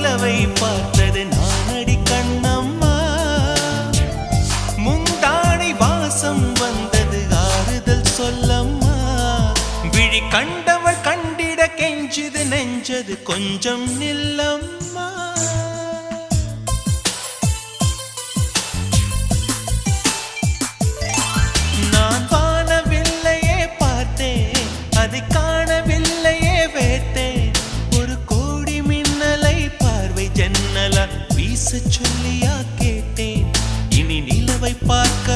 நிலவை பார்த்தது நானடி கண்ணம்மா. முந்தானை வாசம் வந்தது ஆறுதல் சொல்லம்மா. விழி கண்டவள் கண்டிட கெஞ்சுது நெஞ்சது கொஞ்சம் நில்லம்மா. நிழல வீச சொல்லியா கேட்டேன். இனி நிலவை பார்க்க